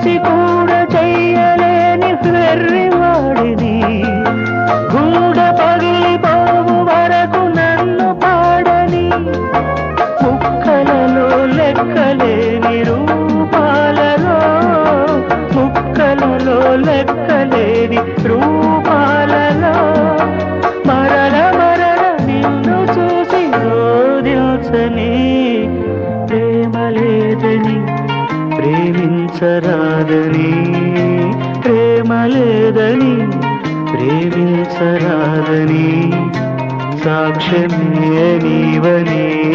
చేసి కూడా చెయ్యలేని వెర్రివాడిని గూడ పగిలిపోవు వరకు నన్ను పాడని. ముక్కలలో లెక్కలేని రూపాలలో ముక్కలలో లెక్కలేని రూపాలలో. మరల మరల నిన్ను చూసి రోదించని ప్రేమించరాదని ప్రేమ లేదని ప్రేమించరాదని సాక్ష్యం నీవని.